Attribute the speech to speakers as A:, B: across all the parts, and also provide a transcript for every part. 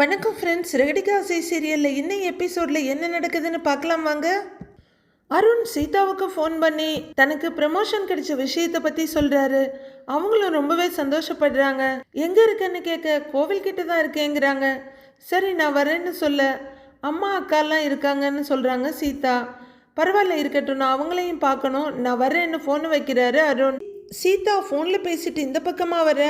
A: வணக்கம் ஃப்ரெண்ட்ஸ் ரெகடிகாசை சீரியலில் இன்னும் எபிசோடில் என்ன நடக்குதுன்னு பார்க்கலாம் வாங்க. அருண் சீதாவுக்கு ஃபோன் பண்ணி தனக்கு ப்ரமோஷன் கிடைச்ச விஷயத்தை பற்றி சொல்கிறாரு அவங்களும் ரொம்பவே சந்தோஷப்படுறாங்க. எங்கே இருக்கேன்னு கேட்க கோவில்கிட்ட தான் இருக்கேங்கிறாங்க. சரி நான் வரேன்னு சொல்ல அம்மா அக்காலாம் இருக்காங்கன்னு சொல்கிறாங்க சீதா. பரவாயில்ல இருக்கட்டும் நான் அவங்களையும் பார்க்கணும். நான் வரேன்னு ஃபோன் வைக்கிறாரு அருண். சீதா ஃபோனில் பேசிட்டு இந்த பக்கமாக வர?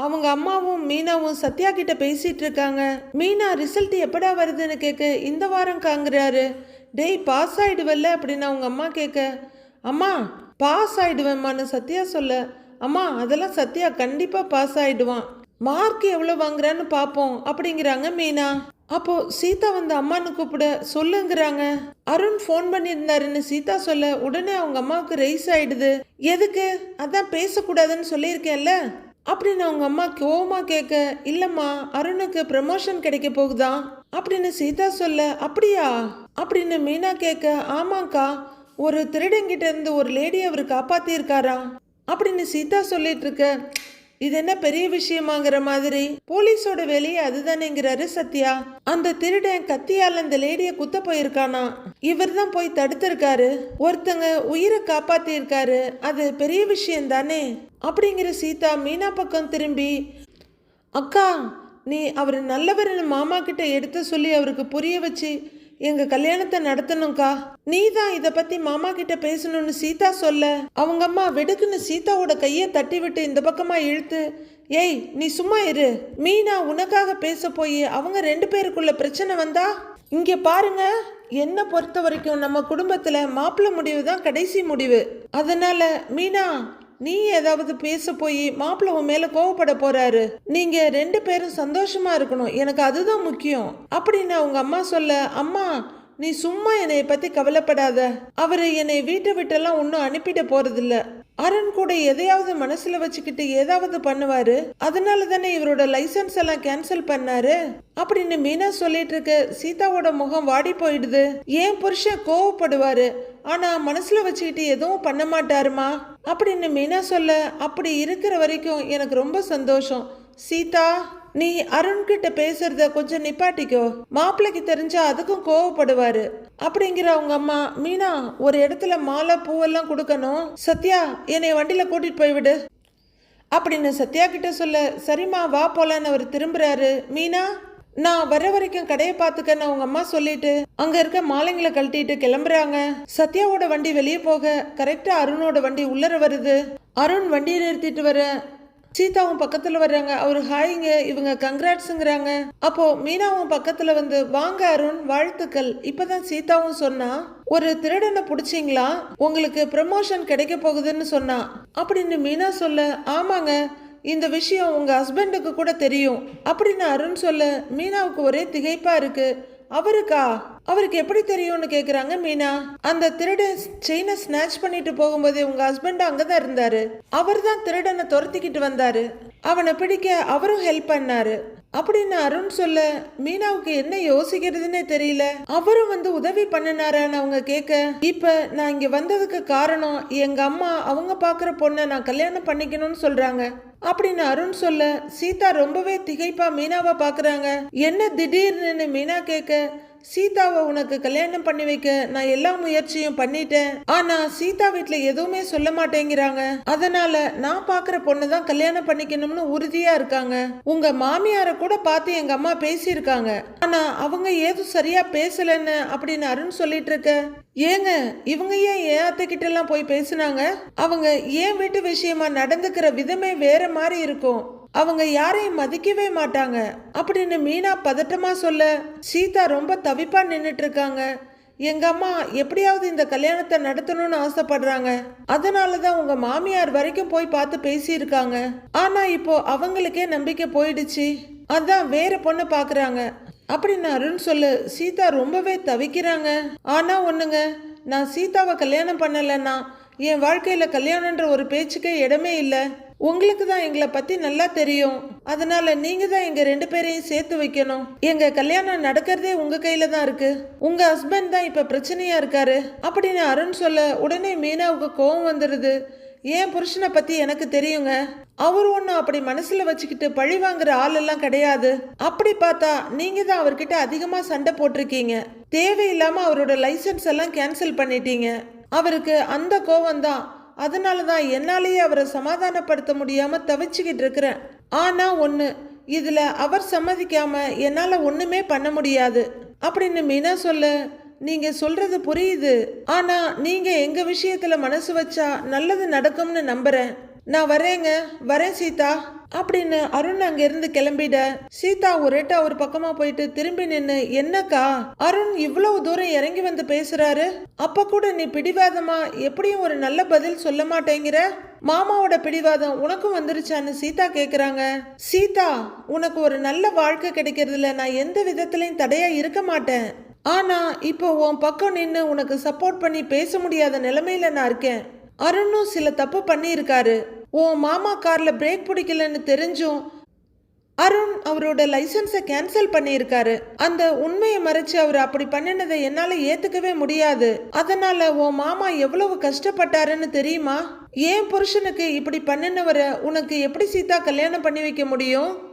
A: அவங்க அம்மாவும் மீனாவும் சத்யா கிட்ட பேசிட்டு இருக்காங்க. மீனா ரிசல்ட் எப்படா வருதுன்னு கேட்க இந்த வாரம் காங்குறாரு. டேய் பாஸ் ஆயிடுவல்ல? அப்படின்னு அவங்க அம்மா கேட்க அம்மா பாஸ் ஆயிடுவேம்மான்னு சத்யா சொல்ல. அம்மா அதெல்லாம் சத்யா கண்டிப்பாக பாஸ் ஆயிடுவான். மார்க் எவ்வளோ வாங்குறான்னு பார்ப்போம் அப்படிங்கிறாங்க மீனா. அப்போ சீதா வந்து அம்மான்னு கூப்பிட சொல்லுங்கிறாங்க. அருண் ஃபோன் பண்ணியிருந்தாருன்னு சீதா சொல்ல உடனே அவங்க அம்மாவுக்கு ரைஸ் ஆயிடுது. எதுக்கு? அதான் பேசக்கூடாதுன்னு சொல்லியிருக்கேன்ல. அப்படின்னு அவங்க அம்மா கோவமாக கேட்க இல்லைம்மா அருணுக்கு ப்ரமோஷன் கிடைக்க போகுதா? அப்படின்னு சீதா சொல்ல அப்படியா? அப்படின்னு மீனா கேட்க ஆமாக்கா ஒரு திருடங்கிட்ட இருந்து ஒரு லேடி அவர் காப்பாத்திருக்காரா அப்படின்னு சீதா சொல்லிட்டு இருக்க இது என்ன பெரிய விஷயமாங்கிற மாதிரி? போலீஸோட வேலையே அதுதானேங்கிறாரு சத்யா. அந்த திருடன் கத்தியால அந்த லேடிய குத்த போயிருக்கானா? இவர் தான் போய் தடுத்திருக்காரு. ஒருத்தங்க உயிரை காப்பாத்தி இருக்காரு அது பெரிய விஷயம் தானே அப்படிங்கிற சீதா மீனா பக்கம் திரும்பி அக்கா நீ அவர் நல்லவர் மாமா கிட்ட எடுத்து சொல்லி அவருக்கு புரிய வச்சு எங்க கல்யாணத்தை நடத்தணும்க்கா. நீ தான் இத பத்தி மாமா கிட்ட பேசணும்னு சீதா சொல்ல. அவங்க அம்மா வெடுக்குன்னு சீதாவோட கையை தட்டி விட்டு இந்த பக்கமா இழுத்து ஏய் நீ சும்மா இரு. மீனா உனக்காக பேச போய் அவங்க ரெண்டு பேருக்குள்ள பிரச்சனை வந்தா? இங்க பாருங்க. என்ன பொறுத்த வரைக்கும் நம்ம குடும்பத்துல மாப்பிள்ளை முடிவு தான் கடைசி முடிவு. அதனால மீனா நீ ஏதாவது பேச போய் மாப்பிள்ளை உன் மேல கோவப்பட போறாரு. நீங்க ரெண்டு பேரும் சந்தோஷமா இருக்கணும். எனக்கு அதுதான் முக்கியம். அப்படின்னு அவங்க அம்மா சொல்ல அம்மா நீ சும்மா என்னைய பத்தி கவலைப்படாத. அவரு என்னை வீட்டை விட்டெல்லாம் ஒன்றும் அனுப்பிட போறதில்ல. அருண் கூட எதையாவது மனசுல வச்சுக்கிட்டு ஏதாவது பண்ணுவாரு. அதனால தானே இவரோட லைசன்ஸ் எல்லாம் கேன்சல் பண்ணாரு? அப்படின்னு மீனா சொல்லிட்டு இருக்க சீதாவோட முகம் வாடி போயிடுது. ஏன் புருஷன் கோவப்படுவாரு. ஆனா மனசுல வச்சுக்கிட்டு எதுவும் பண்ண மாட்டாருமா? அப்படின்னு மீனா சொல்ல அப்படி இருக்கிற வரைக்கும் எனக்கு ரொம்ப சந்தோஷம். சீதா நீ அருண்கிட்ட பேசுறத கொஞ்சம் நிப்பாட்டிக்கோ. மாப்பிள்ளைக்கு தெரிஞ்சா அதுக்கும் கோவப்படுவாரு. அப்படிங்கிற அவங்க அம்மா மீனா ஒரு இடத்துல மாலை பூவெல்லாம் கொடுக்கணும். சத்யா என்னை வண்டியில கூட்டிட்டு போய்விடு அப்படின்னு சத்யா கிட்ட சொல்ல சரிம்மா வா போலான்னு அவர் திரும்புறாரு. மீனா நான் வர வரைக்கும் கடையை பார்த்துக்கன்னு அவங்க அம்மா சொல்லிட்டு அங்க இருக்க மாலைங்களை கழட்டிட்டு கிளம்புறாங்க. சத்யாவோட வண்டி வெளியே போக கரெக்டா அருணோட வண்டி உள்ளர வருது. அருண் வண்டியை நிறுத்திட்டு வர சீதாவும் பக்கத்துல வர்றாங்க. அவர் ஹாய்ங்க இவங்க கங்க்ராட்ஸுங்கிறாங்க அப்போ மீனாவும் பக்கத்துல வந்து வாங்க அருண் வாழ்த்துக்கள். இப்பதான் சீதாவும் சொன்னா ஒரு திருடனை பிடிச்சிங்களா? உங்களுக்கு ப்ரமோஷன் கிடைக்க போகுதுன்னு சொன்னா. அப்படின்னு மீனா சொல்ல ஆமாங்க. இந்த விஷயம் உங்கள் ஹஸ்பண்டுக்கு கூட தெரியும். அப்படின்னு அருண் சொல்ல மீனாவுக்கு ஒரே திகைப்பா இருக்கு. அவருக்கா? அவருக்கு எப்படி தெரியும்னு கேக்குறாங்க மீனா. அந்த திருடன் செயினை ஸ்நாச் பண்ணிட்டு போகும்போதே உங்க ஹஸ்பண்ட் அங்கதான் இருந்தாரு. அவர் தான் திருடனை துரத்திக்கிட்டு வந்தாரு. அவனை பிடிக்க அவரும் ஹெல்ப் பண்ணாரு. அப்படின்னு அருண் சொல்ல மீனாவுக்கு என்ன யோசிக்கிறதுனே தெரியல. அவரும் வந்து உதவி பண்ணினாரான்னு அவங்க கேட்க இப்ப நான் இங்க வந்ததுக்கு காரணம் எங்க அம்மா அவங்க பாக்குற பொண்ணை நான் கல்யாணம் பண்ணிக்கணும்னு சொல்றாங்க. அப்படின்னு அருண் சொல்ல சீதா ரொம்பவே திகைப்பா மீனாவை பாக்குறாங்க என்ன திடீர்னு மீனா கேட்க சீதாவை உனக்கு கல்யாணம் பண்ணி வைக்க நான் எல்லா முயற்சியும் பண்ணிட்டேன். ஆனா சீதா வீட்டுல எதுவுமே சொல்ல மாட்டேங்கிறாங்க. அதனால நான் பாக்குற பொண்ணு தான் கல்யாணம் பண்ணிக்கணும்னு உறுதியா இருக்காங்க. உங்க மாமியார கூட பார்த்து எங்க அம்மா பேசியிருக்காங்க. ஆனா அவங்க ஏதும் சரியா பேசலன்னு அப்படின்னு அருண் சொல்லிட்டு இருக்க. ஏங்க இவங்க ஏன் என் அத்தைக்கிட்ட எல்லாம் போய் பேசுனாங்க? அவங்க ஏன் வீட்டு விஷயமா நடந்துக்கிற விதமே வேற மாதிரி இருக்கும். அவங்க யாரையும் மதிக்கவே மாட்டாங்க. அப்படின்னு மீனா பதட்டமா சொல்ல சீதா ரொம்ப தவிப்பா நின்றுட்டு இருக்காங்க எங்க அம்மா எப்படியாவது இந்த கல்யாணத்தை நடத்தணும்னு ஆசைப்படுறாங்க. அதனால தான் உங்க மாமியார் வரைக்கும் போய் பார்த்து பேசியிருக்காங்க. ஆனா இப்போ அவங்களுக்கே நம்பிக்கை போயிடுச்சு. அதான் வேற பொண்ணு பாக்குறாங்க. அப்படின்னு அருண் சொல்லு சீதா ரொம்பவே தவிக்கிறாங்க. ஆனா ஒண்ணுங்க நான் சீதாவை கல்யாணம் பண்ணலைன்னா என் வாழ்க்கையில கல்யாணன்ற ஒரு பேச்சுக்கே இடமே இல்லை. உங்களுக்கு தான் எங்களை பற்றி நல்லா தெரியும். அதனால நீங்கள் தான் எங்கள் ரெண்டு பேரையும் சேர்த்து வைக்கணும். எங்கள் கல்யாணம் நடக்கிறதே உங்கள் கையில் தான் இருக்கு. உங்கள் ஹஸ்பண்ட் தான் இப்போ பிரச்சனையாக இருக்காரு. அப்படின்னு அருண் சொல்ல உடனே மீனாவுக்கு கோவம் வந்துடுது ஏன் புருஷனை பற்றி எனக்கு தெரியுங்க. அவர் ஒன்றும் அப்படி மனசில் வச்சுக்கிட்டு பழி வாங்குற ஆளெல்லாம் கிடையாது. அப்படி பார்த்தா நீங்கள் தான் அவர்கிட்ட அதிகமாக சண்டை போட்டிருக்கீங்க. தேவையில்லாமல் அவரோட லைசென்ஸ் எல்லாம் கேன்சல் பண்ணிட்டீங்க. அவருக்கு அந்த கோவம் தான் அதனால தான் என்னாலேயே அவரை சமாதானப்படுத்த முடியாமல் தவிச்சுக்கிட்டு இருக்கிறேன். ஆனால் ஒன்று இதில் அவர் சம்மதிக்காமல் என்னால் ஒன்றுமே பண்ண முடியாது. அப்படின்னு மீனா சொல்ல நீங்கள் சொல்கிறது புரியுது. ஆனால் நீங்கள் எங்கள் விஷயத்தில் மனசு வச்சா நல்லது நடக்கும்னு நம்புகிறேன் நான் வரேங்க வரேன் சீதா. அப்படின்னு அருண் அங்கிருந்து கிளம்பிட. சீதா ஒரேட்டா ஒரு பக்கமா போயிட்டு திரும்பி நின்னு என்னக்கா அருண் இவ்வளவு தூரம் இறங்கி வந்து பேசுறாரு? அப்ப கூட நீ பிடிவாதமா? எப்படியும் ஒரு நல்ல பதில் சொல்ல மாட்டேங்கிற? மாமாவோட பிடிவாதம் உனக்கும் வந்துருச்சான்னு சீதா கேக்குறாங்க. சீதா உனக்கு ஒரு நல்ல வாழ்க்கை கிடைக்கிறதுல நான் எந்த விதத்திலையும் தடையா இருக்க மாட்டேன். ஆனா இப்போ உன் பக்கம் நின்று உனக்கு சப்போர்ட் பண்ணி பேச முடியாத நிலைமையில நான் இருக்கேன். அருணும் சில தப்பு பண்ணியிருக்காரு. உன் மாமா கார்ல பிரேக் பிடிக்கலன்னு தெரிஞ்சும் அருண் அவரோட லைசன்ஸை கேன்சல் பண்ணியிருக்காரு. அந்த உண்மையை மறைச்சு அவர் அப்படி பண்ணினதை என்னால ஏத்துக்கவே முடியாது. அதனால உன் மாமா எவ்வளவு கஷ்டப்பட்டாருன்னு தெரியுமா? ஏன் புருஷனுக்கு இப்படி பண்ணினவரை உனக்கு எப்படி சீதா கல்யாணம் பண்ணி வைக்க முடியும்?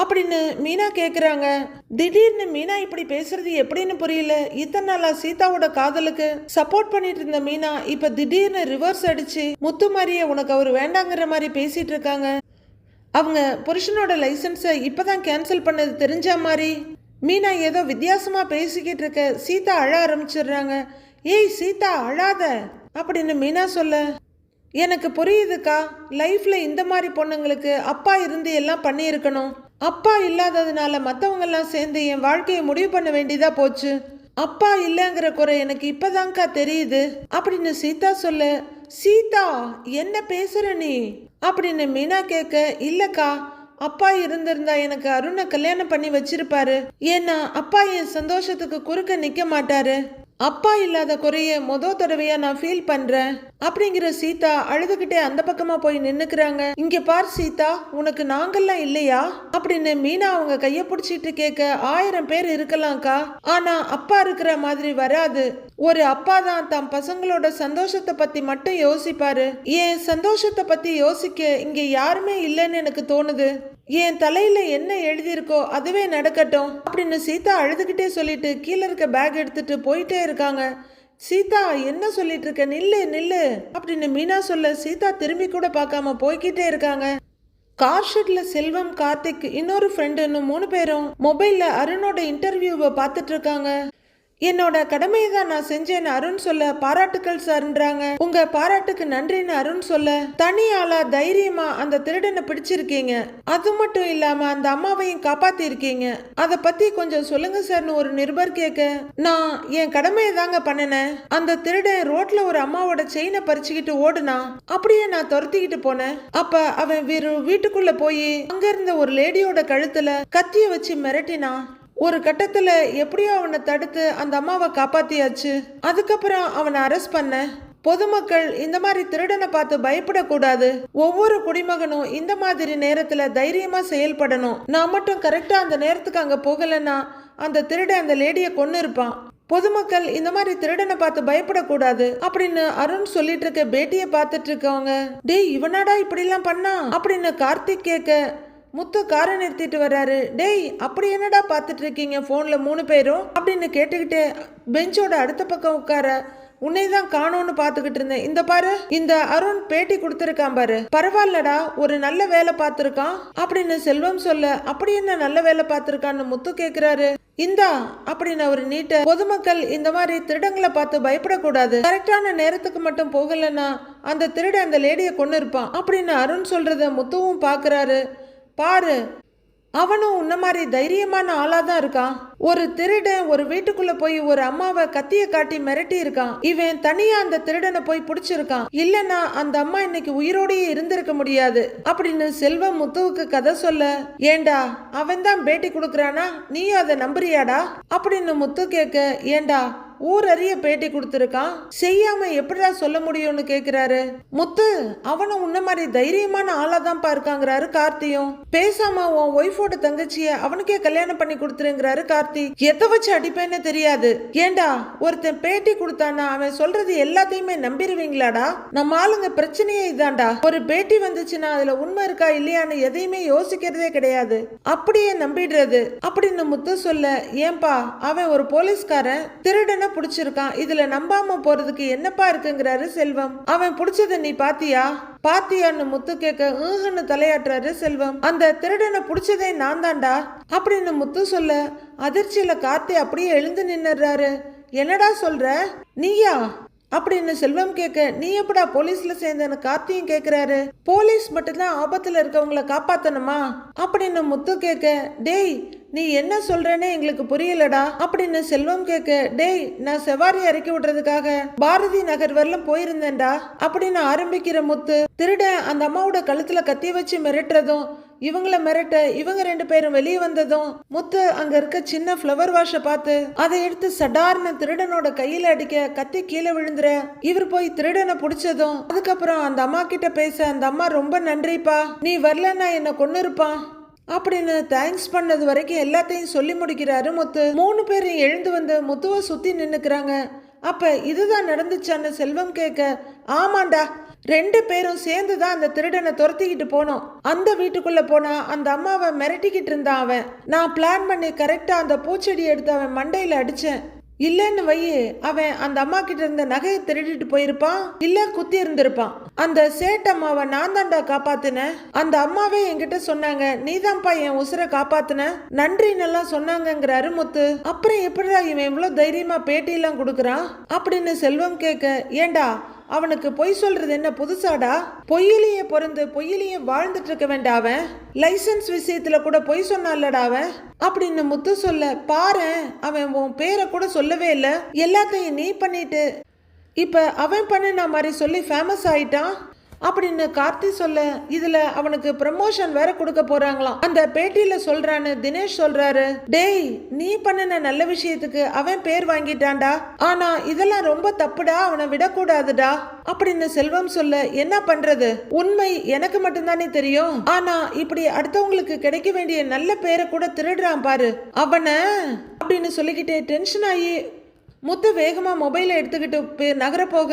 A: அப்படின்னு மீனா கேக்குறாங்க. திடீர்னு மீனா இப்படி பேசுறது எப்படின்னு புரியல. இத்தனை நாளா சீதாவோட காதலுக்கு சப்போர்ட் பண்ணிட்டு இருந்த மீனா இப்ப திடீர்னு ரிவர்ஸ் அடிச்சு முத்து மாதிரியே உனக்கு அவர் வேண்டாங்கிற மாதிரி பேசிட்டு இருக்காங்க. அவங்க புருஷனோட லைசன்ஸை இப்பதான் கேன்சல் பண்ணது தெரிஞ்ச மாதிரி மீனா ஏதோ வித்தியாசமா பேசிக்கிட்டு இருக்க சீதா அழ ஆரம்பிச்சிடுறாங்க. ஏய் சீதா அழாத அப்படின்னு மீனா சொல்ல. எனக்கு புரியுதுக்கா லைஃப்ல இந்த மாதிரி பொண்ணுங்களுக்கு அப்பா இருந்து எல்லாம் பண்ணியிருக்கணும். அப்பா இல்லாததுனால மற்றவங்கெல்லாம் சேர்ந்து என் வாழ்க்கையை முடிவு பண்ண வேண்டியதா போச்சு. அப்பா இல்லைங்கிற குறை எனக்கு இப்பதான்க்கா தெரியுது. அப்படின்னு சீதா சொல்ல சீதா என்ன பேசுற நீ? அப்படின்னு மீனா கேட்க இல்லக்கா அப்பா இருந்திருந்தா எனக்கு அருணை கல்யாணம் பண்ணி வச்சிருப்பாரு. ஏன்னா அப்பா என் சந்தோஷத்துக்கு குறுக்க நிக்க மாட்டாரு. அப்பா இல்லாத குறைய மொத தடவையா நான் ஃபீல் பண்றேன். அப்படிங்கிற சீதா அழுதுகிட்டே அந்த பக்கமா போய் நின்னுக்கிறாங்க. இங்க பார் சீதா உனக்கு நாங்கெல்லாம் இல்லையா? அப்படின்னு மீனா அவங்க கைய பிடிச்சிட்டு கேட்க ஆயிரம் பேர் இருக்கலாம்க்கா. ஆனா அப்பா இருக்கிற மாதிரி வராது. ஒரு அப்பா தான் தம் பசங்களோட சந்தோஷத்தை பத்தி மட்டும் யோசிப்பாரு. என் சந்தோஷத்தை பத்தி யோசிக்க இங்க யாருமே இல்லைன்னு எனக்கு தோணுது. என் தலையில் என்ன எழுதியிருக்கோ அதுவே நடக்கட்டும் அப்படின்னு சீதா அழுதுகிட்டே சொல்லிட்டு கீழே இருக்க பேக் எடுத்துட்டு போயிட்டே இருக்காங்க. சீதா என்ன சொல்லிட்டு இருக்க? நில்லு நில்லு அப்படின்னு மீனா சொல்ல சீதா திரும்பி கூட பார்க்காம போய்கிட்டே இருக்காங்க. கார் ஷெட்ல செல்வம் கார்த்திக் இன்னொரு ஃப்ரெண்டுன்னு மூணு பேரும் மொபைல்ல அருணோட இன்டர்வியூவை பார்த்துட்டு இருக்காங்க. என்னோட கடமையை தான் நான் செஞ்சேன்னு அருண் சொல்ல பாராட்டுக்கள் சார்ன்றாங்க. உங்க பாராட்டுக்கு நன்றின்னு அருண் சொல்ல தனி ஆளா தைரியமா அந்த திருடனை பிடிச்சிருக்கீங்க. அது மட்டும் இல்லாம அந்த அம்மாவையும் காப்பாத்தி இருக்கீங்க அத பத்தி கொஞ்சம் சொல்லுங்க சார்னு ஒரு நிருபர் கேட்க நான் என் கடமையை தாங்க பண்ணினேன் அந்த திருடன் ரோட்ல ஒரு அம்மாவோட செயினை பறிச்சுக்கிட்டு ஓடுனா அப்படியே நான் துரத்திக்கிட்டு போனேன் அப்ப அவன் வீட்டுக்குள்ள போய் அங்க இருந்த ஒரு லேடியோட கழுத்துல கத்திய வச்சு மிரட்டினான் ஒரு கட்டத்தில் எப்படியோ அவனை தடுத்து அந்த அம்மாவை காப்பாத்தியாச்சு. அதுக்கப்புறம் அவனை அரெஸ்ட் பண்ண. பொதுமக்கள் இந்த மாதிரி திருடனை பார்த்து பயப்படக்கூடாது. ஒவ்வொரு குடிமகனும் இந்த மாதிரி நேரத்தில் தைரியமாக செயல்படணும். நான் மட்டும் கரெக்டாக அந்த நேரத்துக்கு அங்கே போகலைன்னா அந்த திருடன் அந்த லேடியை கொண்டு இருப்பான். பொதுமக்கள் இந்த மாதிரி திருடனை பார்த்து பயப்படக்கூடாது அப்படின்னு அருண் சொல்லிட்டு இருக்க பேட்டியை பார்த்துட்டு இருக்கவங்க டேய் இவனாடா இப்படிலாம் பண்ணா? அப்படின்னு கார்த்திக் கேட்க முத்து காரை நிறுத்திட்டு வர்றாரு. டேய் அப்படி என்னடா பார்த்துட்டு இருக்கீங்க ஃபோனில் மூணு பேரும்? அப்படின்னு கேட்டுக்கிட்டு பெஞ்சோட அடுத்த பக்கம் உட்கார உன்னை தான் காணோன்னு பார்த்துக்கிட்டு இருந்தேன். இந்த பாரு இந்த அருண் பேட்டி கொடுத்துருக்கான் பாரு. பரவாயில்லடா ஒரு நல்ல வேலை பார்த்துருக்கான். அப்படின்னு செல்வம் சொல்ல அப்படி என்ன நல்ல வேலை பார்த்துருக்கான்னு முத்து கேட்குறாரு இந்தா அப்படின்னு அவர் நீட்ட பொதுமக்கள் இந்த மாதிரி திருடங்களை பார்த்து பயப்படக்கூடாது. கரெக்டான நேரத்துக்கு மட்டும் போகலன்னா அந்த திருட அந்த லேடியை கொண்டு இருப்பான் அப்படின்னு அருண் சொல்றத முத்துவும் பாக்குறாரு பாரு. அவனும் உன்ன மாதிரி தைரியமான ஆளாக தான் இருக்கான். ஒரு திருடன் ஒரு வீட்டுக்குள்ள போய் ஒரு அம்மாவை கத்திய காட்டி மிரட்டி இருக்கான். இவன் தனியா அந்த திருடனை போய் பிடிச்சிருக்கான். இல்லனா அந்த அம்மா இன்னைக்கு உயிரோடயே இருந்திருக்க முடியாது. அப்படின்னு செல்வம் முத்துவுக்கு கதை சொல்ல ஏண்டா அவன் தான் பேட்டி கொடுக்கறானா? நீயும் அதை நம்புறியாடா? அப்படின்னு முத்து கேட்க ஏண்டா ஊரறிய பேட்டி கொடுத்துருக்கான். செய்யாம எப்படிடா சொல்ல முடியும்னு கேக்குறாரு? முத்து அவனும் உன்ன மாதிரி தைரியமான ஆளா தான் பாருக்காங்கிறாரு கார்த்தியும். பேசாம உன் ஒய்ஃபோட தங்கச்சிய அவனுக்கே கல்யாணம் பண்ணி கொடுத்துருங்கிறாரு கார்த்தி. எதை வச்சு அடிப்பேன்னு தெரியாது. ஏண்டா? ஒருத்தன் பேட்டி கொடுத்தானா அவன் சொல்றது எல்லாத்தையுமே நம்பிடுவீங்களாடா? நம்ம ஆளுங்க பிரச்சனையே இதான்டா. ஒரு பேட்டி வந்துச்சுன்னா அதுல உண்மை இருக்கா இல்லையான்னு எதையுமே யோசிக்கிறதே கிடையாது. அப்படியே நம்பிடுறது. அப்படின்னு முத்து சொல்ல ஏன்பா அவன் ஒரு போலீஸ்காரன். திருடனை புடிச்சிருக்கான். இதுல நம்பாம போறதுக்கு என்னப்பா இருக்குங்கிறாரு செல்வம். அவன் புடிச்சத நீ பாத்தியா? பாத்தியான்னு முத்து கேட்க ஊஹன்னு தலையாட்டுறாரு செல்வம். அந்த திருடனை புடிச்சதே நான் தான்டா அப்படின்னு முத்து சொல்ல அதிர்ச்சியில காத்தே அப்படியே எழுந்து நின்னுறாரு என்னடா சொல்ற? நீயா? அப்படின்னு செல்வம் கேட்க நீ எப்படா போலீஸ்ல சேர்ந்தேன்னு கார்த்தியும் கேட்கிறாரு போலீஸ் மட்டும்தான் ஆபத்துல இருக்கவங்கள காப்பாத்தணுமா? அப்படின்னு முத்து கேட்க டேய் நீ என்ன சொல்றேன்னு எங்களுக்கு புரியலடா. அப்படின்னு செல்வம் கேட்க டேய் நான் செவாரி இறக்கி விடுறதுக்காக பாரதி நகர் வரலும் போயிருந்தேன்டா. அப்படின்னு ஆரம்பிக்கிற முத்து திருடன் அந்த அம்மாவோட கழுத்துல கத்தி வச்சு மிரட்டுறதும் இவங்கள மிரட்ட இவங்க ரெண்டு பேரும் வெளியே வந்ததும் முத்து அங்க இருக்க சின்ன ஃப்ளவர் வாஷ பார்த்து அதை எடுத்து சடார்னு திருடனோட கையில அடிக்க கத்தி கீழே விழுந்துற. இவர் போய் திருடனை பிடிச்சதும் அதுக்கப்புறம் அந்த அம்மா கிட்ட பேச அந்த அம்மா ரொம்ப நன்றிப்பா. நீ வரலன்னா என்ன கொன்னு இருப்பான் அப்படின்னு தேங்க்ஸ் பண்ணது வரைக்கும் எல்லாத்தையும் சொல்லி முடிக்கிறாரு முத்து. மூணு பேரும் எழுந்து வந்து முத்துவை சுத்தி நின்னுக்கிறாங்க. அப்ப இதுதான் நடந்துச்சான்னு செல்வம் கேட்க ஆமாண்டா. ரெண்டு பேரும் சேர்ந்து தான் அந்த திருடனை துரத்திக்கிட்டு போனோம். அந்த வீட்டுக்குள்ள போனா அந்த அம்மாவை மிரட்டிக்கிட்டு இருந்தான் அவன். நான் பிளான் பண்ணி கரெக்டா அந்த பூச்செடி எடுத்து அவன் மண்டையில அடிச்சேன். இல்லைன்னு வையே அவன் அந்த அம்மா கிட்ட இருந்த நகையை திருடிட்டு போயிருப்பான் இல்ல குத்தி இருந்திருப்பான். அந்த சேட்டம்மாவை நான் தான்டா காப்பாத்தினேன். அந்த அம்மாவே என்கிட்ட சொன்னாங்க நீதான்ப்பா என் உசுரை காப்பாத்தின. நன்றின்னு எல்லாம் அருமுத்து. அப்புறம் எப்படிடா இவன் இவ்வளவு தைரியமா பேட்டியெல்லாம் கொடுக்குறான்? அப்படின்னு செல்வம் கேட்க ஏண்டா அவனுக்கு பொய் சொல்றது என்ன புதுசாடா? பொய்யிலேயே பிறந்து பொய்யிலேயே வாழ்ந்துட்டு இருக்க வேண்டாம் அவன்? லைசன்ஸ் விஷயத்துல கூட பொய் சொன்னான்லடா அவன்? அப்படின்னு முத்து சொல்ல பாரேன் அவன் உன் பேரை கூட சொல்லவே இல்லை. எல்லாத்தையும் நீ பண்ணிட்டு இப்ப அவன் பண்ணின மாதிரி சொல்லி ஃபேமஸ் ஆயிட்டான்? அப்படின்னு கார்த்தி சொல்ல இதுல அவனுக்கு ப்ரமோஷன் வேற கொடுக்க போறாங்களாம். அந்த பேட்டியில சொல்றான்னு தினேஷ் சொல்றாரு டேய் நீ பண்ணின நல்ல விஷயத்துக்கு அவன் பேர் வாங்கிட்டான்டா. ஆனா இதெல்லாம் ரொம்ப தப்புடா அவனை விடக்கூடாதுடா. அப்படின்னு செல்வம் சொல்ல என்ன பண்றது? உண்மை எனக்கு மட்டும்தானே தெரியும். ஆனா இப்படி அடுத்தவங்களுக்கு கிடைக்க வேண்டிய நல்ல பேரை கூட திருடுறான் பாரு அவனை. அப்படின்னு சொல்லிக்கிட்டே டென்ஷன் ஆகி முத்து வேகமா மொபைலை எடுத்துக்கிட்டு நகர போக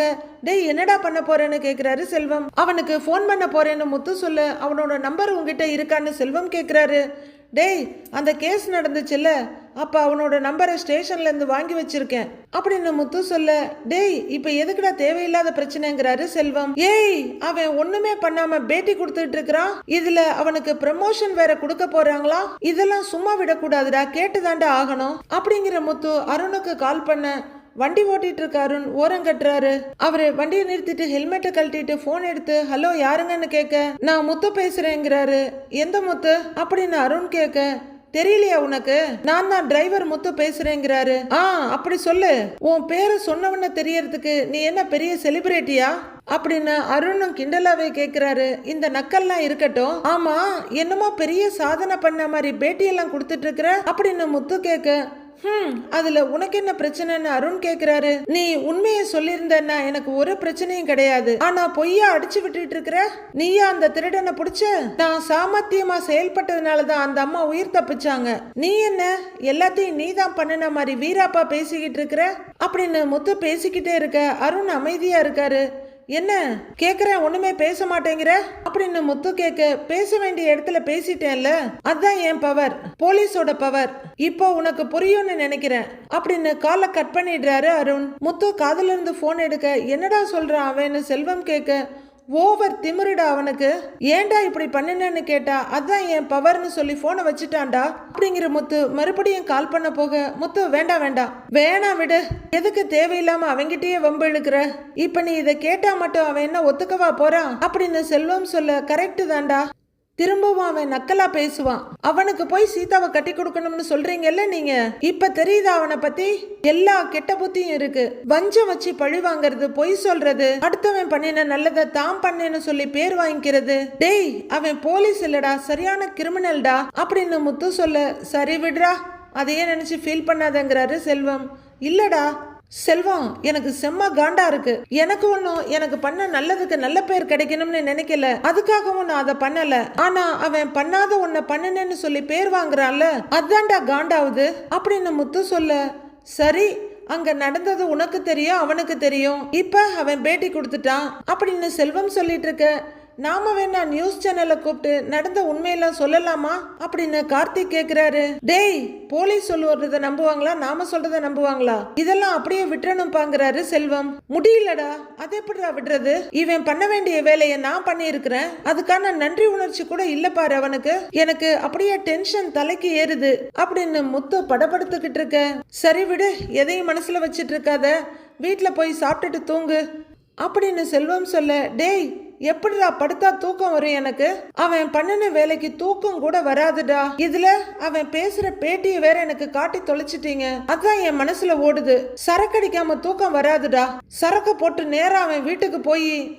A: டேய் என்னடா பண்ண போறேன்னு கேக்குறாரு செல்வம். அவனுக்கு ஃபோன் பண்ண போறேன்னு முத்து சொல்ல. அவனோட நம்பர் உங்ககிட்ட இருக்கான்னு செல்வம் கேக்குறாரு. டேய் அந்த கேஸ் நடந்துச்சுல்ல அப்போ அவனோட நம்பரை ஸ்டேஷன்லேருந்து வாங்கி வச்சிருக்கேன். அப்படின்னு முத்து சொல்ல டேய் இப்போ எதுக்குடா தேவையில்லாத பிரச்சனைங்கிறாரு செல்வம். ஏய் அவன் ஒண்ணுமே பண்ணாம பேட்டி கொடுத்துட்டு இருக்கிறான். இதுல அவனுக்கு ப்ரமோஷன் வேற கொடுக்க போறாங்களா? இதெல்லாம் சும்மா விடக்கூடாதுடா கேட்டுதாண்டா ஆகணும். அப்படிங்கிற முத்து அருணுக்கு கால் பண்ண வண்டி ஓட்டிட்டு இருக்க ஓரம் கட்டுறாரு. அவரு வண்டியை நிறுத்திட்டு ஹெல்மெட்டை கழட்டிட்டு போன் எடுத்து ஹலோ யாருங்கன்னு கேட்க நான் முத்து பேசுறேங்கிறாரு. எந்த முத்து? அப்படின்னு அருண் கேட்க தெரியலையா உனக்கு? நான் தான் டிரைவர் முத்து பேசுறேங்கிறாரு. ஆ அப்படி சொல்லு. உன் பேரை சொன்னவன தெரியறதுக்கு நீ என்ன பெரிய செலிபிரிட்டியா அப்படின்னு அருணும் கிண்டலாவே கேக்குறாரு. இந்த நக்கல்லாம் இருக்கட்டும். ஆமா என்னமோ பெரிய சாதனை பண்ண மாதிரி பேட்டியெல்லாம் கொடுத்துட்டு இருக்கிற அப்படின்னு முத்து கேட்க ஹம் அதுல உனக்கு என்ன பிரச்சனைன்னு அருண் கேக்குறாரு. நீ உண்மையை சொல்லியிருந்தன்னா எனக்கு ஒரு பிரச்சனையும் கிடையாது. ஆனா பொய்யா அடிச்சு விட்டுட்டு இருக்கிற? நீயா அந்த திருடனை பிடிச்ச? நான் சாமர்த்தியமா செயல்பட்டதுனால தான் அந்த அம்மா உயிர் தப்பிச்சாங்க. நீ என்ன? எல்லாத்தையும் நீ தான் பண்ணின மாதிரி வீராப்பா பேசிக்கிட்டு இருக்கிற? அப்படின்னு முத்து பேசிக்கிட்டே இருக்க. அருண் அமைதியா இருக்காரு. என்ன? கேக்குறேன் ஒண்ணுமே பேச மாட்டேங்கிற? அப்படின்னு முத்து கேக்க பேச வேண்டிய இடத்துல பேசிட்டேன்ல. அதான் என் பவர் போலீஸோட பவர் இப்போ உனக்கு புரியும்னு நினைக்கிறேன் அப்படின்னு காலை கட் பண்ணிடுறாரு அருண். முத்து காதுல இருந்து போன் எடுக்க என்னடா சொல்றான் அவன்னு செல்வம் கேட்க ஓவர் திமிருடா அவனுக்கு. ஏன்டா இப்படி பண்ணினேன்னு கேட்டா அதான் என் பவர்னு சொல்லி போனை வச்சுட்டான்டா. அப்படிங்கிற முத்து மறுபடியும் கால் பண்ண போக முத்து வேண்டாம் வேண்டாம் வேணாம் விடு. எதுக்கு தேவையில்லாம அவங்கிட்டயே வம்பு இழுக்கிற? இப்ப நீ இதை கேட்டா மட்டும் அவன் என்ன ஒத்துக்கவா போறான்? அப்படின்னு செல்வம் சொல்ல கரெக்டு தான்டா. திரும்பவும் அவன் நக்கலா பேசுவான். அவனுக்கு போய் சீதாவை கட்டி கொடுக்கணும்னு சொல்றீங்கல்ல நீங்க? இப்ப தெரியுதா அவனை பத்தி? எல்லா கெட்ட புத்தியும் இருக்கு. வஞ்சம் வச்சு பழி வாங்குறது பொய் சொல்றது அடுத்தவன் பண்ணின நல்லதை தான் பண்ணேன்னு சொல்லி பேர் வாங்கிக்கிறது. டேய் அவன் போலீஸ் இல்லடா சரியான கிரிமினல்டா. அப்படின்னு முத்து சொல்ல சரி விடுறா. அதையே நினைச்சு ஃபீல் பண்ணாதங்கிறாரு செல்வம். இல்லடா செல்வம் எனக்கு செம்ம காண்டா இருக்கு. எனக்கு ஒன்றும் எனக்கு பண்ண நல்லதுக்கு நல்ல பேர் கிடைக்கணும்னு நினைக்கல. அதுக்காகவும் நான் அதை பண்ணல. ஆனா அவன் பண்ணாத உன்னை பண்ணுனேன்னு சொல்லி பேர் வாங்குறான்ல அதான்டா காண்டாவுது? அப்படின்னு முத்து சொல்ல சரி அங்க நடந்தது உனக்கு தெரியும் அவனுக்கு தெரியும். இப்ப அவன் பேட்டி கொடுத்துட்டான் அப்படின்னு செல்வம் சொல்லிட்டு இருக்க நாம வேணா நியூஸ் சேனல்ல கூப்பிட்டு நடந்த உண்மையெல்லாம் சொல்லலாமா? அப்படின்னு கார்த்திக் கேக்குறாரு. டேய் போலீஸ் சொல்லுவத நம்புவாங்களா? நாம சொல்றத நம்புவாங்களா? இதெல்லாம் அப்படியே விட்டுறணும் பாங்குறாரு செல்வம். முடியலடா அதை எப்படிடா விடுறது? இவன் பண்ண வேண்டிய வேலையை நான் பண்ணியிருக்கிறேன். அதுக்கான நன்றி உணர்ச்சி கூட இல்ல பாரு அவனுக்கு. எனக்கு அப்படியே டென்ஷன் தலைக்கு ஏறுது அப்படின்னு முத்து படப்படுத்துக்கிட்டு இருக்க. சரி விடு எதையும் மனசுல வச்சிட்டு இருக்காத. வீட்ல போய் சாப்பிட்டுட்டு தூங்கு. அப்படின்னு செல்வம் சொல்ல டேய் எப்படிடா படுத்தா தூக்கம் வரும் எனக்கு? அவன் பண்ணின வேலைக்கு தூக்கம் கூட வராதுடா. இதுல அவன் பேசுற பேட்டியை வேற எனக்கு காட்டி தொலைச்சிட்டீங்க. அதான் என் மனசுல ஓடுது. சரக்கடிக்காம தூக்கம் வராதுடா. சரக்கு போட்டு நேரா அவன் வீட்டுக்கு போய்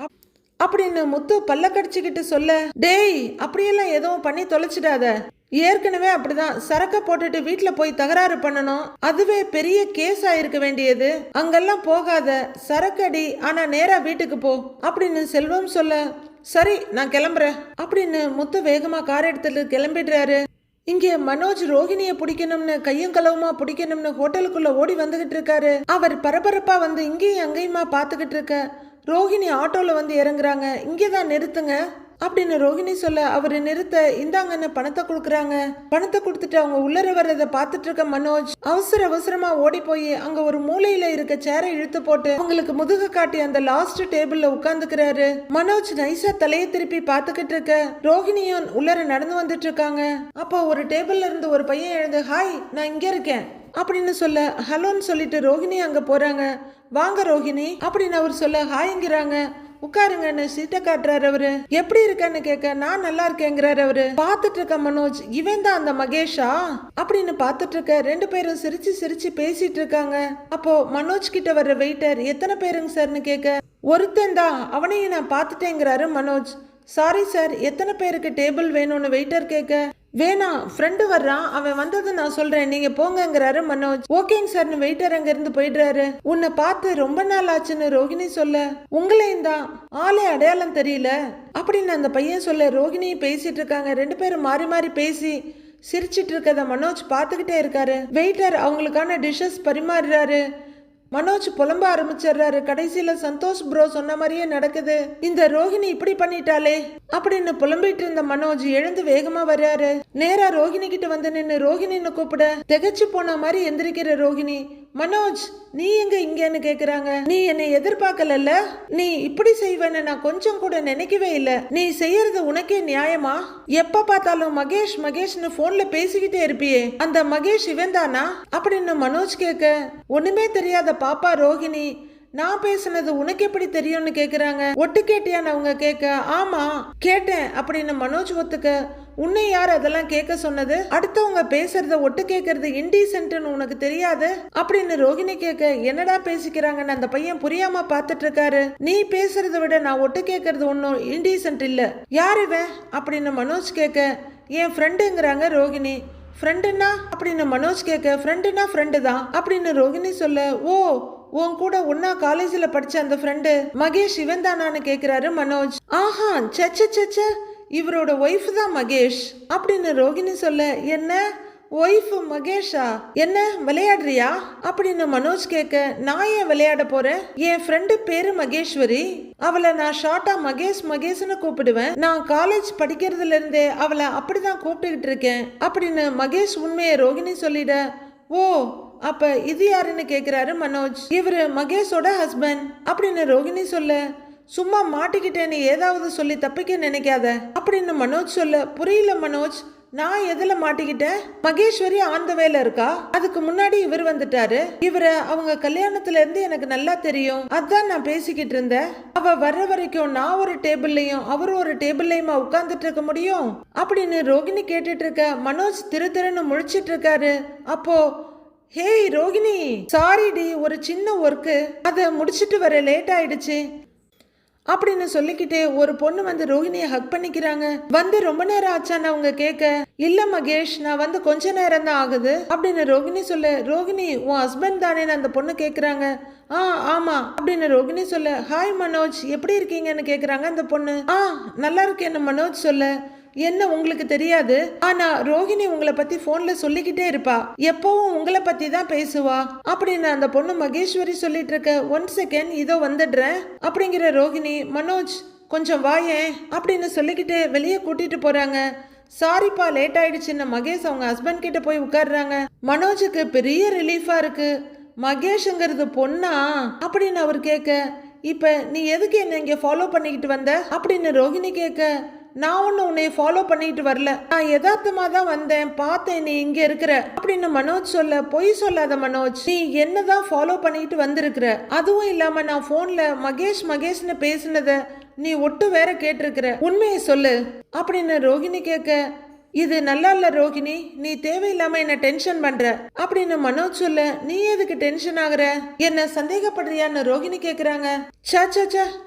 A: அப்படின்னு முத்து பல்ல கடிச்சுக்கிட்டு சொல்ல டேய் அப்படியெல்லாம் எதுவும் பண்ணி தொலைச்சிடாத. ஏற்கனவே அப்படிதான். சரக்க போட்டுட்டு வீட்ல போய் தகராறு பண்ணணும். அதுவே பெரிய கேஸ் ஆயிருக்க வேண்டியது. அங்கெல்லாம் போகாத. சரக்கடி ஆனா நேரா வீட்டுக்கு போ. அப்படின்னு செல்வம் சொல்ல சரி நான் கிளம்புறேன். அப்படின்னு முத்து வேகமா கார் எடுத்துட்டு கிளம்பிடுறாரு. இங்கே மனோஜ் ரோகிணியை பிடிக்கணும்னு கையும் களவுமா பிடிக்கணும்னு ஹோட்டலுக்குள்ள ஓடி வந்துகிட்டு இருக்காரு. அவர் பரபரப்பா வந்து இங்கேயும் அங்கேயுமா பாத்துக்கிட்டு இருக்க. ரோகிணி ஆட்டோவில் வந்து இறங்குறாங்க. இங்கே தான் நிறுத்துங்க. அப்படின்னு ரோகிணி சொல்ல அவர் நிறுத்த இந்தாங்கன்னு பணத்தை கொடுக்குறாங்க. பணத்தை கொடுத்துட்டு அவங்க உள்ளர வர்றதை பார்த்துட்டு இருக்க மனோஜ் அவசர அவசரமா ஓடி போய் அங்க ஒரு மூலையில இருக்க சேரை இழுத்து போட்டு அவங்களுக்கு முதுக காட்டி அந்த லாஸ்ட் டேபிள்ல உட்காந்துக்கிறாரு மனோஜ் நைஸா தலையை திருப்பி பார்த்துக்கிட்டு இருக்க. ரோகிணியும் உள்ளர நடந்து வந்துட்டு இருக்காங்க. அப்போ ஒரு டேபிள்ல இருந்து ஒரு பையன் எழுந்து ஹாய் நான் இங்க இருக்கேன். அப்படின்னு சொல்ல ஹலோன்னு சொல்லிட்டு ரோகிணி அங்க போறாங்க. வாங்க ரோகிணி அப்படின்னு அவர் சொல்ல ஹாய்ங்கிறாங்க. உட்காருங்கன்னு சீட்டை காட்டுறாரு அவரு. எப்படி இருக்கன்னு கேட்க நான் நல்லா இருக்கேங்கிறாரு அவரு. பார்த்துட்டு இருக்க மனோஜ் இவன் தான் அந்த மகேஷா? அப்படின்னு பார்த்துட்டு இருக்க ரெண்டு பேரும் சிரிச்சு சிரிச்சு பேசிட்டு இருக்காங்க அப்போ மனோஜ் கிட்ட வர்ற வெயிட்டர் எத்தனை பேருங்க சார்னு கேட்க ஒருத்தன் தான். அவனையும் நான் பார்த்துட்டேங்கிறாரு மனோஜ். சாரி சார் எத்தனை பேருக்கு டேபிள் வேணும்னு வெயிட்டர் கேட்க வேணாம் ஃப்ரெண்டு வர்றான் அவன் வந்தது நான் சொல்றேன். நீங்க போங்கங்கிறாரு மனோஜ். ஓகேங்க சார்னு வெயிட்டர் அங்க இருந்து போயிடுறாரு. உன்னை பார்த்து ரொம்ப நாள் ஆச்சுன்னு ரோகிணி சொல்ல. உங்களையும் தான் ஆளே அடையாளம் தெரியல. அப்படின்னு அந்த பையன் சொல்ல ரோகிணி பேசிட்டு இருக்காங்க. ரெண்டு பேரும் மாறி மாறி பேசி சிரிச்சிட்டு இருக்கத மனோஜ் பார்த்துக்கிட்டே இருக்காரு. வெயிட்டர் அவங்களுக்கான டிஷ்ஷஸ் பரிமாறுறாரு. மனோஜ் புலம்ப ஆரம்பிச்சிடுறாரு. கடைசியில சந்தோஷ் ப்ரோ சொன்ன மாதிரியே நடக்குது. இந்த ரோஹிணி இப்படி பண்ணிட்டாளே. அப்படின்னு புலம்பிட்டு இருந்த மனோஜ் எழுந்து வேகமா வர்றாரு. நேரா ரோஹிணி கிட்ட வந்து நின்னு ரோஹிணின்னு கூப்பிட. திகைச்சு போன மாதிரி எந்திரிக்கிற ரோஹிணி. மனோஜ் நீ எங்க இங்கன்னு கேக்குறாங்க. நீ என்னை எதிர்பார்க்கலல்ல? நீ இப்படி செய்வேன்னு நான் கொஞ்சம் கூட நினைக்கவே இல்ல. நீ செய்யறது உனக்கே நியாயமா? எப்ப பார்த்தாலும் மகேஷ் மகேஷ்னு போன்ல பேசிக்கிட்டே இருப்பியே. அந்த மகேஷ் இவன் தானா அப்படின்னு மனோஜ் கேட்க ஒண்ணுமே தெரியாத பாப்பா ரோஹிணி நான் பேசுனது உனக்கு எப்படி தெரியும்னு கேக்குறாங்க. ஒட்டு கேட்டியான்னு அவங்க கேட்க ஆமா கேட்டேன் அப்படின்னு மனோஜ் ஒத்துக்க உன்னை யார் அதெல்லாம் கேட்க சொன்னது? அடுத்தவங்க பேசுறத ஒட்டு கேட்கறது இன்டீசென்ட்னு உனக்கு தெரியாது? அப்படின்னு ரோகிணி கேட்க என்னடா பேசிக்கிறாங்கன்னு அந்த பையன் புரியாம பார்த்துட்டு இருக்காரு நீ பேசுறத விட நான் ஒட்டு கேட்கறது ஒன்றும் இன்டீசென்ட் இல்ல. யார் இவன் அப்படின்னு மனோஜ் கேட்க என் ஃப்ரெண்டுங்கிறாங்க ரோகிணி. ஃப்ரெண்டுன்னா அப்படின்னு மனோஜ் கேட்க ஃப்ரெண்டுனா ஃப்ரெண்டு தான் அப்படின்னு ரோகிணி சொல்ல ஓ உன் கூட ஒன்னா காலேஜ்ல படிச்ச அந்த ஃப்ரெண்டு மகேஷ் இவன் தானான்னு கேக்குறாரு மனோஜ். ஆஹா சச்ச சச்ச இவரோட ஒய்ஃப் தான் மகேஷ். அப்படின்னு ரோகிணி சொல்ல என்ன? ஒய்ஃப் மகேஷா? என்ன விளையாடுறியா? அப்படின்னு மனோஜ் கேட்க நான் ஏன் விளையாட போறேன்? என் ஃப்ரெண்டு பேரு மகேஸ்வரி. அவளை நான் ஷார்ட்டா மகேஷ் மகேஷ்னு கூப்பிடுவேன். நான் காலேஜ் படிக்கிறதுல இருந்தே அவளை அப்படிதான் கூப்பிட்டுக்கிட்டு இருக்கேன். அப்படின்னு மகேஷ் உண்மையை ரோகிணி சொல்லிட ஓ அப்ப இது யாருன்னு கேக்குறாரு மனோஜ். இவரு மகேஷோட ஹஸ்பண்ட் அப்படின்னு ரோகிணி சொல்ல சும்மா மாட்டிக்கிட்டேன்னு ஏதாவது சொல்லி தப்பிக்க நினைக்காத. அப்படின்னு மனோஜ் சொல்ல புரியல மனோஜ் நான் எதுல மாட்டிக்கிட்டேன்? மகேஸ்வரி ஆந்தவேல இருக்கா? அதுக்கு முன்னாடி இவர் வந்துட்டாரு. இவரை அவங்க கல்யாணத்துல இருந்து எனக்கு நல்லா தெரியும். அதான் நான் பேசிக்கிட்டு இருந்தேன். அவ வர்ற வரைக்கும் நான் ஒரு டேபிள்லயும் அவர் ஒரு டேபிள்லயுமா உட்கார்ந்துட்டு இருக்க முடியும்? அப்படின்னு ரோகிணி கேட்டுட்டு இருக்க மனோஜ் திரு திருன்னு முழிச்சிட்டு இருக்காரு. அப்போ ஹேய் ரோகிணி. சாரி டி ஒரு சின்ன ஒர்க்கு அதை முடிச்சிட்டு வர லேட் ஆயிடுச்சு. அப்படின்னு சொல்லிக்கிட்டு ஒரு பொண்ணு வந்து ரோஹிணியை ஹக் பண்ணிக்கிறாங்க. வந்து ரொம்ப நேரம் ஆச்சான்னு அவங்க கேட்க இல்ல மகேஷ் நான் வந்து கொஞ்ச நேரம் தான் ஆகுது. அப்படின்னு ரோகிணி சொல்ல ரோகிணி உன் ஹஸ்பண்ட் தானேன்னு அந்த பொண்ணு கேக்குறாங்க. ஆ ஆமா. அப்படின்னு ரோஹிணி சொல்ல ஹாய் மனோஜ். எப்படி இருக்கீங்கன்னு கேக்குறாங்க அந்த பொண்ணு. ஆ நல்லா இருக்கேன்னு மனோஜ் சொல்ல. என்ன உங்களுக்கு தெரியாது? ஆனா ரோகிணி உங்களை பத்தி போன்ல சொல்லிக்கிட்டே இருப்பா. எப்பவும் உங்களை பத்தி தான் பேசுவா. அப்படின்னு அந்த பொண்ணு மகேஸ்வரி சொல்லிட்டு இருக்க ஒன் செகண்ட் இதோ வந்துடுறேன். அப்படிங்கிற ரோகிணி மனோஜ் கொஞ்சம் வாயேன் அப்படின்னு சொல்லிக்கிட்டு வெளியே கூட்டிட்டு போறாங்க. சாரிப்பா லேட் ஆயிடுச்சுன்னு மகேஷ் அவங்க ஹஸ்பண்ட் கிட்ட போய் உட்கார்றாங்க. மனோஜுக்கு பெரிய ரிலீஃபா இருக்கு. மகேஷுங்கிறது பொண்ணா? அப்படின்னு அவர் கேட்க இப்ப நீ எதுக்கு என்ன இங்க ஃபாலோ பண்ணிக்கிட்டு வந்த? அப்படின்னு ரோகிணி கேட்க நான் ஒன்று உன்னை ஃபாலோ பண்ணிட்டு வரல. நான் யதார்த்தமாக தான் வந்தேன். பார்த்தேன் நீ இங்கே இருக்கிற. அப்படின்னு மனோஜ் சொல்ல பொய் சொல்லாத மனோஜ். நீ என்னதான் ஃபாலோ பண்ணிட்டு வந்திருக்கிற? அதுவும் இல்லாமல் நான் ஃபோனில் மகேஷ் மகேஷ்னு பேசினதை நீ ஒட்டு வேற கேட்டிருக்கிற. உண்மையை சொல்லு. அப்படின்னு ரோகிணி கேட்க இது நல்லா இல்ல ரோகிணி நீ தேவையில்லாம என்ன டென்ஷன் பண்ற. அப்படின்னு மனோஜ் சொல்ல நீ எதுக்கு டென்ஷன் ஆகுற? என்ன சந்தேகப்படுறியான்னு ரோகிணி கேக்குறாங்க. சே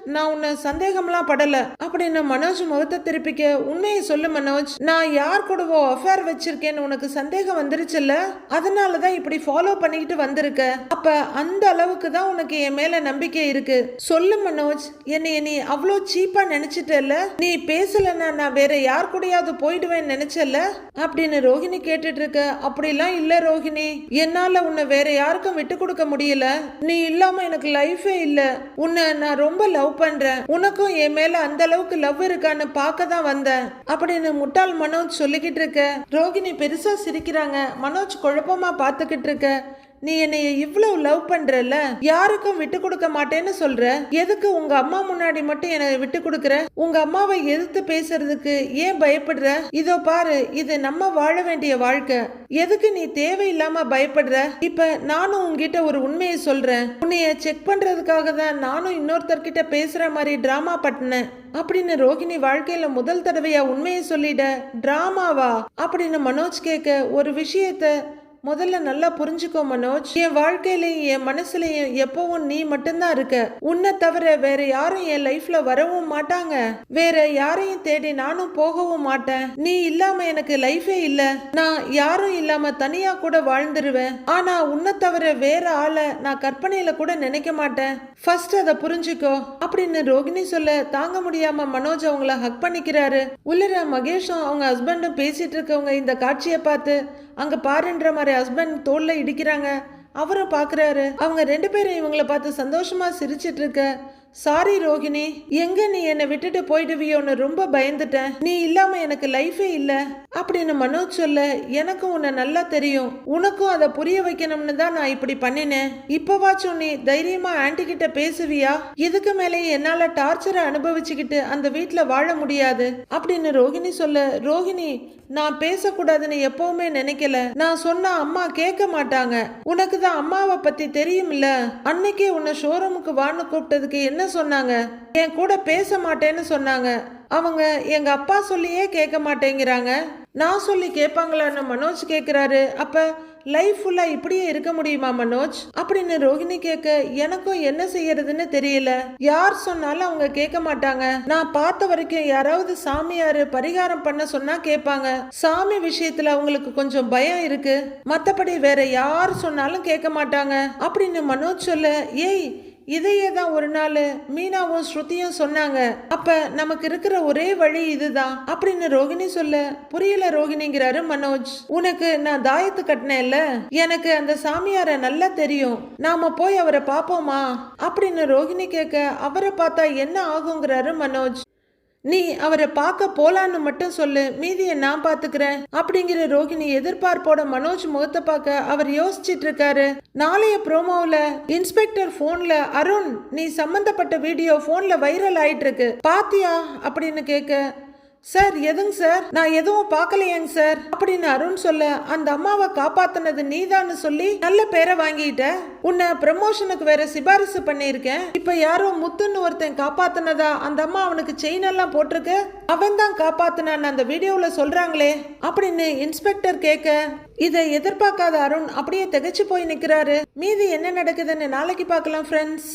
A: நான் உன்னை சந்தேகம்லாம் படல. அப்படின்னு மனோஜ் முகத்தை திருப்பிக்க உண்மையை சொல்லு மனோஜ் நான் யார் கூடவோ அஃபேர் வச்சிருக்கேன்னு உனக்கு சந்தேகம் வந்துருச்சுல்ல? அதனாலதான் இப்படி ஃபாலோ பண்ணிக்கிட்டு வந்திருக்க. அப்ப அந்த அளவுக்கு தான் உனக்கு என் மேல நம்பிக்கை இருக்கு. சொல்லு மனோஜ் என்னைய நீ அவ்வளோ சீப்பா நினைச்சிட்டல நீ பேசலன்னா நான் வேற யார் கூடயாவது போயிடுவேன்னு நினைச்சல அப்படின்னு ரோஹிணி கேட்டுட்டு இருக்க அப்படிலாம் இல்ல ரோஹிணி. என்னால உன்னை வேற யாருக்கும் விட்டு கொடுக்க முடியல. நீ இல்லாம எனக்கு லைஃபே இல்ல. உன்னை நான் ரொம்ப லவ் பண்றேன். உனக்கும் என் மேல அந்த அளவுக்கு லவ் இருக்கான்னு பார்க்க தான் வந்தேன் அப்படின்னு முட்டாள் மனோஜ் சொல்லிக்கிட்டு இருக்க. ரோஹிணி பெருசா சிரிக்கிறாங்க. மனோஜ் குழப்பமா பார்த்துக்கிட்டு இருக்க. நீ என்னைய இவ்வளவு லவ் பண்றல யாருக்கும் விட்டு கொடுக்க மாட்டேன்னு சொல்ற? எதுக்கு உங்க அம்மா முன்னாடி மட்டும் என்னை விட்டு கொடுக்குற? உங்க அம்மாவை எதிர்த்து பேசுறதுக்கு ஏன் பயப்படுற? இதோ பாரு இது நம்ம வாழ வேண்டிய வாழ்க்கை. எதுக்கு நீ தேவையில்லாம பயப்படுற? இப்ப நானும் உங்ககிட்ட ஒரு உண்மையை சொல்றேன். உன்னைய செக் பண்றதுக்காக தான் நானும் இன்னொருத்தர்கிட்ட பேசுற மாதிரி டிராமா பட்டினேன். அப்படின்னு ரோகிணி வாழ்க்கையில முதல் தடவையா உண்மையை சொல்லிட டிராமாவா அப்படின்னு மனோஜ் கேட்க ஒரு விஷயத்த முதல்ல நல்லா புரிஞ்சுக்கோ மனோஜ். என் வாழ்க்கையிலையும் என் மனசுலயும் எப்பவும் நீ மட்டும்தான் இருக்க. உன்னை தவிர வேற யாரும் என் லைஃப்ல வரவும் மாட்டாங்க. வேற யாரையும் தேடி நானும் போகவும் மாட்டேன். நீ இல்லாம எனக்கு லைஃபே இல்ல. நான் யாரும் இல்லாம தனியா கூட வாழ்ந்துருவேன். ஆனா உன்னை தவிர வேற ஆளை நான் கற்பனையில கூட நினைக்க மாட்டேன். ஃபர்ஸ்ட் அதை புரிஞ்சுக்கோ. அப்படின்னு ரோகிணி சொல்ல தாங்க முடியாம மனோஜ் அவங்கள ஹக் பண்ணிக்கிறாரு. உள்ளர மகேஷும் அவங்க ஹஸ்பண்டும் பேசிட்டு இருக்கவங்க இந்த காட்சியை பார்த்து அங்க பாருன்ற மாதிரி ஹஸ்பண்ட் தோல்ல இடிக்கிறாங்க. அவரும் பாக்குறாரு. அவங்க ரெண்டு பேரும் இவங்கள பார்த்து சந்தோஷமா சிரிச்சிட்டு இருக்க சாரி ரோகிணி. எங்க நீ என்னை விட்டுட்டு போயிடுவியோன்னு ரொம்ப பயந்துட்டேன். நீ இல்லாம எனக்கு லைஃபே இல்ல. அப்படின்னு மனோஜ் சொல்ல எனக்கும் உன்னை நல்லா தெரியும். உனக்கும் அதை புரிய வைக்கணும்னு தான் நான் இப்படி பண்ணினேன். இப்பவாச்சும் நீ தைரியமா ஆன்டி கிட்ட பேசுவியா? இதுக்கு மேலேயே என்னால டார்ச்சரை அனுபவிச்சுக்கிட்டு அந்த வீட்டுல வாழ முடியாது. அப்படின்னு ரோஹிணி சொல்ல ரோகிணி நான் பேசக்கூடாதுன்னு எப்பவுமே நினைக்கல. நான் சொன்னா அம்மா கேட்க மாட்டாங்க. உனக்கு தான் அம்மாவை பத்தி தெரியும்ல. அன்னைக்கே உன்னை ஷோரூமுக்கு வான்னு கூப்பிட்டதுக்கு என்ன சொன்னாங்க? என் கூட பேச மாட்டேன்னு சொன்னாங்க. அவங்க எங்க அப்பா சொல்லியே கேட்க மாட்டேங்கிறாங்க. நான் சொல்லி கேட்பாங்களான்னு மனோஜ் கேக்குறாரு அப்ப லைஃப் ஃபுல்லா இப்படியே இருக்க முடியுமா மனோஜ்? அப்படின்னு ரோஹிணி கேட்க எனக்கும் என்ன செய்யறதுன்னு தெரியல. யார் சொன்னாலும் அவங்க கேட்க மாட்டாங்க. நான் பார்த்த வரைக்கும் யாராவது சாமியாரு பரிகாரம் பண்ண சொன்னா கேட்பாங்க. சாமி விஷயத்துல அவங்களுக்கு கொஞ்சம் பயம் இருக்கு. மத்தபடி வேற யார் சொன்னாலும் கேட்க மாட்டாங்க. அப்படின்னு மனோஜ் சொல்ல ஏய் இதையே தான் ஒரு நாள் மீனாவும் ஸ்ருதியும் சொன்னாங்க. அப்ப நமக்கு இருக்கிற ஒரே வழி இதுதான். அப்படின்னு ரோகிணி சொல்ல புரியல ரோகிணிங்கிறாரு மனோஜ். உனக்கு நான் தாயத்து கட்டினேன்ல. எனக்கு அந்த சாமியார நல்லா தெரியும். நாம போய் அவரை பார்ப்போமா அப்படின்னு ரோகிணி கேட்க அவரை பார்த்தா என்ன ஆகுங்கிறாரு மனோஜ். நீ அவரை பார்க்க போலான்னு மட்டும் சொல்லு மீதியை நான் பாத்துக்கிறேன் அப்படிங்கிற ரோகிணி எதிர்பார்ப்போட மனோஜ் முகத்தை பார்க்க அவர் யோசிச்சிட்டு இருக்காரு நாளைய ப்ரோமோவில் இன்ஸ்பெக்டர் ஃபோன்ல அருண் நீ சம்பந்தப்பட்ட வீடியோ ஃபோன்ல வைரல் ஆயிட்டு இருக்கு பாத்தியா? அப்படின்னு கேட்க சார் எதுங்க சார்? நான் எதுவும் பார்க்கலையேங்க சார் அப்படின்னு அருண் சொல்ல அந்த அம்மாவை காப்பாத்தினது நீதான்னு சொல்லி நல்ல பேரை வாங்கிட்ட. உன்னை ப்ரமோஷனுக்கு வேற சிபாரிசு பண்ணியிருக்கேன். இப்ப யாரோ முத்துன்னு ஒருத்தன் காப்பாத்தினதா? அந்த அம்மா அவனுக்கு செயின் எல்லாம் போட்டிருக்கு. அவன் தான் காப்பாத்தினான்னு அந்த வீடியோல சொல்றாங்களே அப்படின்னு இன்ஸ்பெக்டர் கேட்க இதை எதிர்பார்க்காத அருண் அப்படியே திகைச்சு போய் நிக்கிறாரு. மீதி என்ன நடக்குதுன்னு நாளைக்கு பார்க்கலாம் ஃப்ரெண்ட்ஸ்